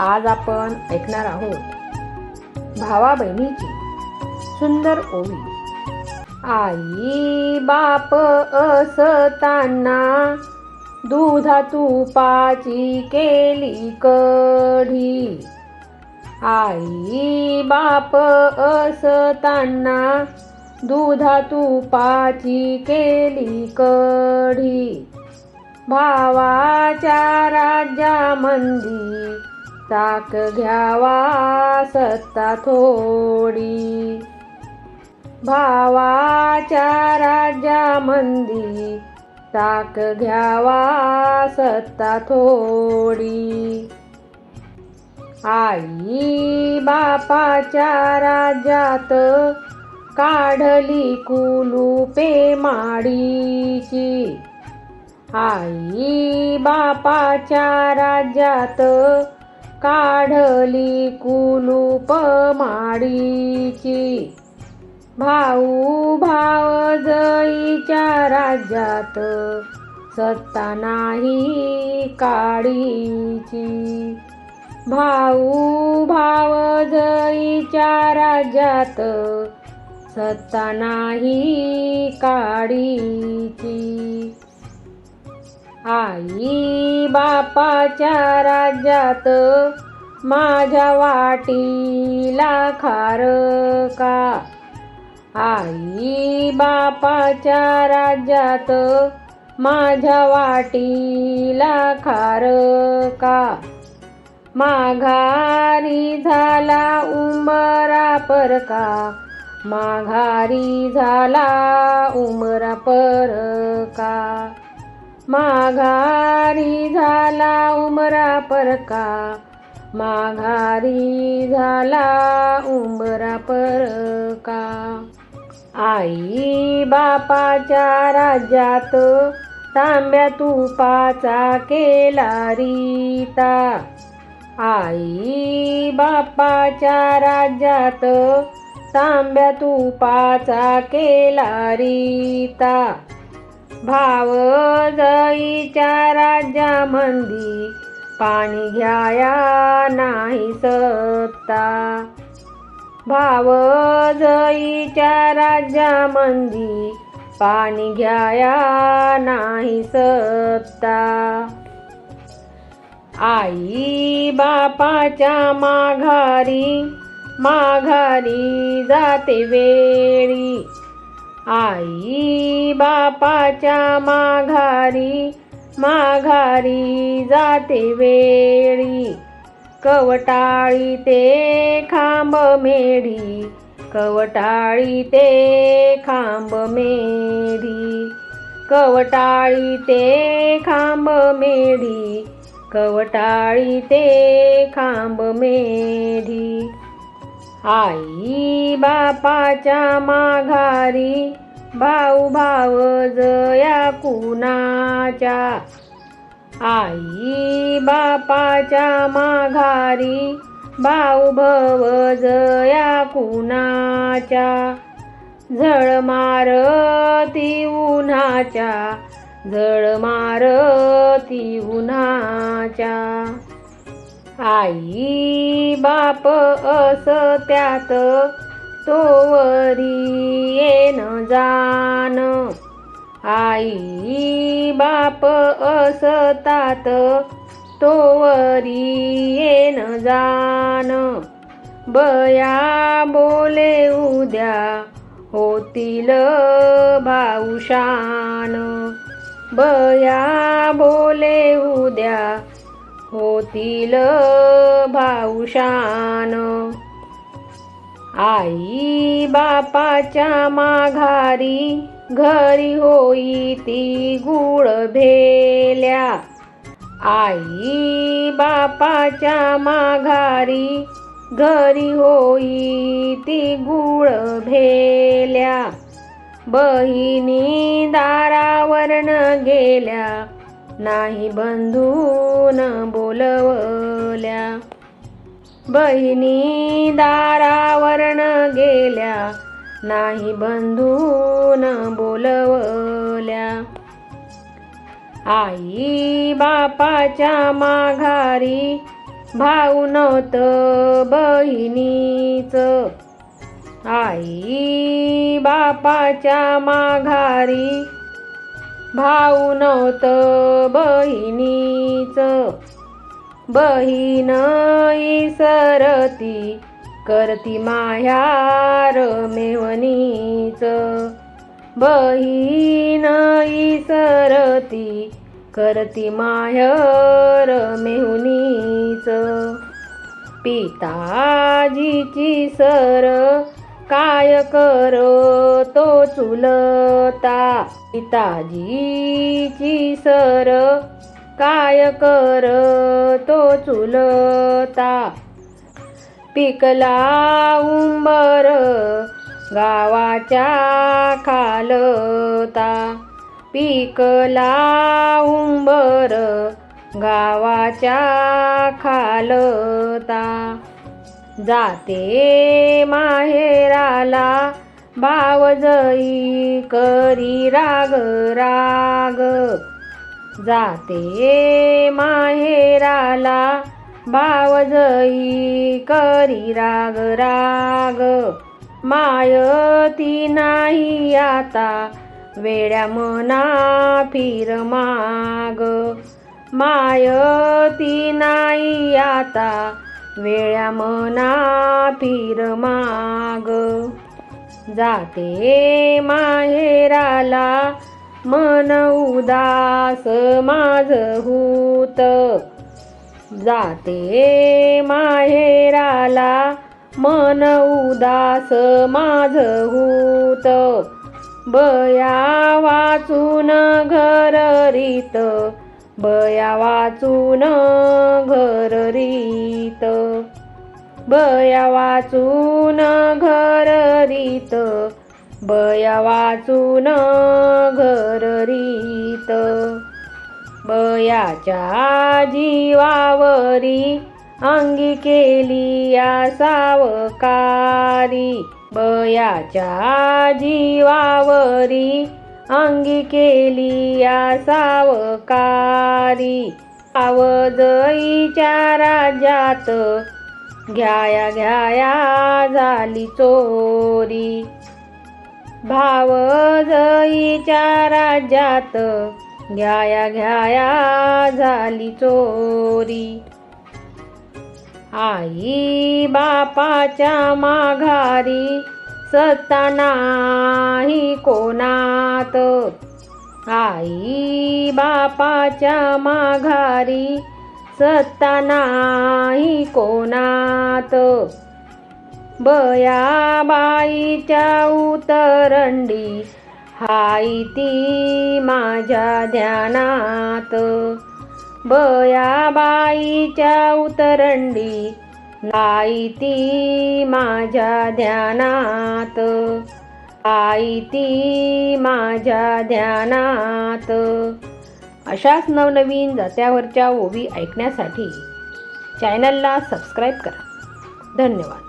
आज आपण ऐकणार आहोत भावा बहिणीची सुंदर ओवी आई बाप असताना दुधा तुपाची केली कढी. आई बाप असताना दुधा तुपाची केली कढी. भावाच्या राज्यामंदी ताक घ्यावा सत्ता थोडी. भावाच्या राज्यामंदी ताक घ्यावा सत्ता थोडी. आई बापाच्या राज्यात काढली कुलूपे माडीची. आई बापाच्या राज्यात काढली कुलूप माडीची. भाऊ भाव जईच्या राज्यात सत्ता नाही काडीची भाऊ भाव जईच्या राज्यात सत्ता नाही काडीची आई बापाच्या राज्यात माझ्या वाटीला खार का? आई बापाच्या राज्यात माझ्या वाटीला खार का? माघारी झाला उंबरा परका माघारी झाला उमरा परका माघारी झाला उमरा परका. माघारी झाला उमरा परका. आई बापाच्या राज्यात तांब्या तुपाचा केला रीता. आई बापाच्या राज्यात तांब्या तुपाचा केला रीता. भाव जईच्या राज्यामंदी पाणी घ्याया नाही सत्ता. भाव जईच्या राज्यामंदी पाणी घ्याया नाही सत्ता. आई बापाच्या माघारी माघारी जाते वेळी. आई बापाच्या माघारी माघारी जाते वेळी. कवटाळी ते खांब मेढी कवटाळी ते खांब मेढी. कवटाळी ते खांब मेढी कवटाळी ते खांब मेढी. आई बापाच्या माघारी भाऊ भाव जया कुणाच्या? आई बापाच्या माघारी भाऊ भव जया कुणाच्या? झळ मारती उन्हाच्या झळ मारती उन्हाच्या. आई बाप अस त्यात तोवरी येन जान. आई बाप असतात तोवरी येन जान. बया बोले उद्या होतील भाऊशान. बया बोले उद्या होतील भाऊशान. आई बापाच्या माघारी घरी होई ती गुळ भेल्या. आई बापाच्या माघारी घरी होई ती गुळ भेल्या. बहिणी दारावरन गेल्या. नाही बंधून बोलवल्या. बहिणी दारावरण गेल्या. नाही बंधून बोलवल्या. आई बापाच्या माघारी भाऊ नव्हत बहिणीच. आई बापाच्या माघारी भाऊ नव्हतं बहिणीच. बहीण सरती करती माह्यार मेवणीच बहीण सरती करती माह्यार मेहुनीच पिताजीची सर काय करतो? चुलता पिताजीची सर. काय कर तो चुलता? पिकला उंबर गावाच्या खालता. पिकला उंबर गावाच्या खालता. जाते माहेराला भावजई करी राग राग. जाते माहेराला भावजई करी राग राग. मायती नाही आता वेड्या मना फिर माग. मायती नाही आता वेळ्या मना फिर माग. जाते माहेराला. मन उदास माझ होत. जाते माहेराला. मन उदास माझ होत. बया वाचून घर रीत. बया वाचून घर रीत. बया वाचून घर रीत बया वाचून घर रीत. बयाच्या जीवावरी अंगी केली या सावकारी बयाच्या जीवावरी अंगी केली या सावकारी आवजईच्या राज्यात घ्याया घ्याया झाली चोरी. भाव जईच्या राज्यात घ्याया घ्याया झाली चोरी. आई बापाच्या माघारी सत्ता नाही कोणात. आई बापाच्या माघारी सत्ता नाही कोणात? बयाबाईच्या उतरंडी हाय ती माझ्या ध्यानात. बयाबाईच्या उतरंडी नाही ती माझ्या ध्यानात. आई ती माझ्या ध्यानात. अशाच नवनवीन जात्यावरच्या ओवी ऐकण्यासाठी चॅनलला सबस्क्राईब करा. धन्यवाद.